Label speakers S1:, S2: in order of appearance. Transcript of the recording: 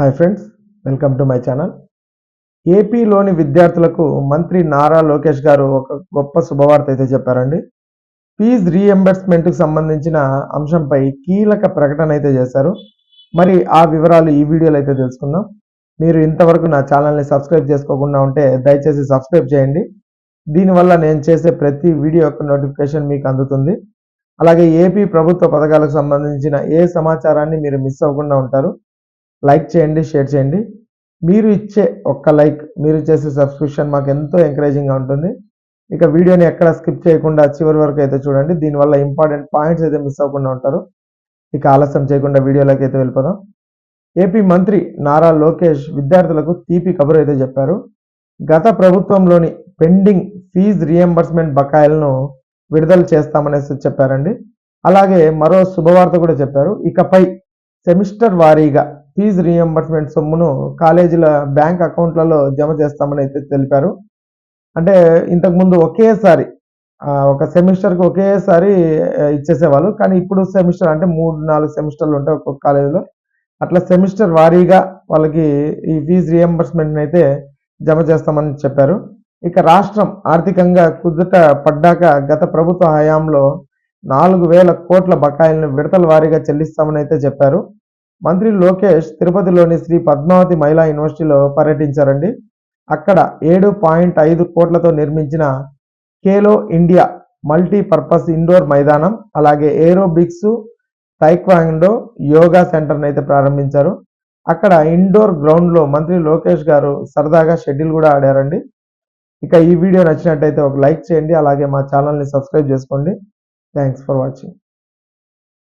S1: Hi friends welcome to my channel ఏపీలోని విద్యార్థులకు మంత్రి నారా లోకేష్ గారు ఒక గొప్ప శుభవార్త అయితే చెప్పారండి. ఫీజ్ రీఎంబర్స్మెంట్కి సంబంధించిన అంశంపై కీలక ప్రకటన అయితే చేశారు. మరి ఆ వివరాలు ఈ వీడియోలో అయితే తెలుసుకుందాం. మీరు ఇంతవరకు నా ఛానల్ని సబ్స్క్రైబ్ చేసుకోకుండా ఉంటే దయచేసి సబ్స్క్రైబ్ చేయండి. దీనివల్ల నేను చేసే ప్రతి వీడియో యొక్క నోటిఫికేషన్ మీకు అందుతుంది. అలాగే ఏపీ ప్రభుత్వ పథకాలకు సంబంధించిన ఏ సమాచారాన్ని మీరు మిస్ అవ్వకుండా ఉంటారు. లైక్ చేయండి షేర్ చేయండి. మీరు ఇచ్చే ఒక్క లైక్ మీరు చేసే సబ్స్క్రిప్షన్ మాకు ఎంతో ఎంకరేజింగ్గా ఉంటుంది. ఇక వీడియోని ఎక్కడ స్కిప్ చేయకుండా చివరి వరకు అయితే చూడండి. దీనివల్ల ఇంపార్టెంట్ పాయింట్స్ అయితే మిస్ అవ్వకుండా ఉంటారు. ఇక ఆలస్యం చేయకుండా వీడియోలోకి అయితే వెళ్ళిపోదాం. ఏపీ మంత్రి నారా లోకేష్ విద్యార్థులకు తీపి కబురు అయితే చెప్పారు. గత ప్రభుత్వంలోని పెండింగ్ ఫీజ్ రియంబర్స్మెంట్ బకాయిలను విడుదల చేస్తామనేసి చెప్పారండి. అలాగే మరో శుభవార్త కూడా చెప్పారు. ఇకపై సెమిస్టర్ వారీగా ఫీజు రీఎంబర్స్మెంట్ సొమ్మును కాలేజీల బ్యాంక్ అకౌంట్లలో జమ చేస్తామని అయితే తెలిపారు. అంటే ఇంతకుముందు ఒకేసారి ఒక సెమిస్టర్కి ఒకేసారి ఇచ్చేసేవాళ్ళు. కానీ ఇప్పుడు సెమిస్టర్ అంటే మూడు నాలుగు సెమిస్టర్లు ఉంటాయి ఒక్కొక్క కాలేజీలో. అట్లా సెమిస్టర్ వారీగా వాళ్ళకి ఈ ఫీజు రీఎంబర్స్మెంట్ని అయితే జమ చేస్తామని చెప్పారు. ఇక రాష్ట్రం ఆర్థికంగా కుదుట పడ్డాక గత ప్రభుత్వ హయాంలో నాలుగు వేల కోట్ల బకాయిలను విడతల వారీగా చెల్లిస్తామని అయితే చెప్పారు. మంత్రి లోకేష్ తిరుపతిలోని శ్రీ పద్మావతి మహిళా యూనివర్సిటీలో పర్యటించారండి. అక్కడ ఏడు పాయింట్ ఐదు కోట్లతో నిర్మించిన కేలో ఇండియా మల్టీపర్పస్ ఇండోర్ మైదానం అలాగే ఏరోబిక్స్ టైక్వాండో యోగా సెంటర్ని అయితే ప్రారంభించారు. అక్కడ ఇండోర్ గ్రౌండ్లో మంత్రి లోకేష్ గారు సరదాగా షెడ్యూల్ కూడా ఆడారండి. ఇక ఈ వీడియో నచ్చినట్టయితే ఒక లైక్ చేయండి అలాగే మా ఛానల్ని సబ్స్క్రైబ్ చేసుకోండి. Thanks for watching.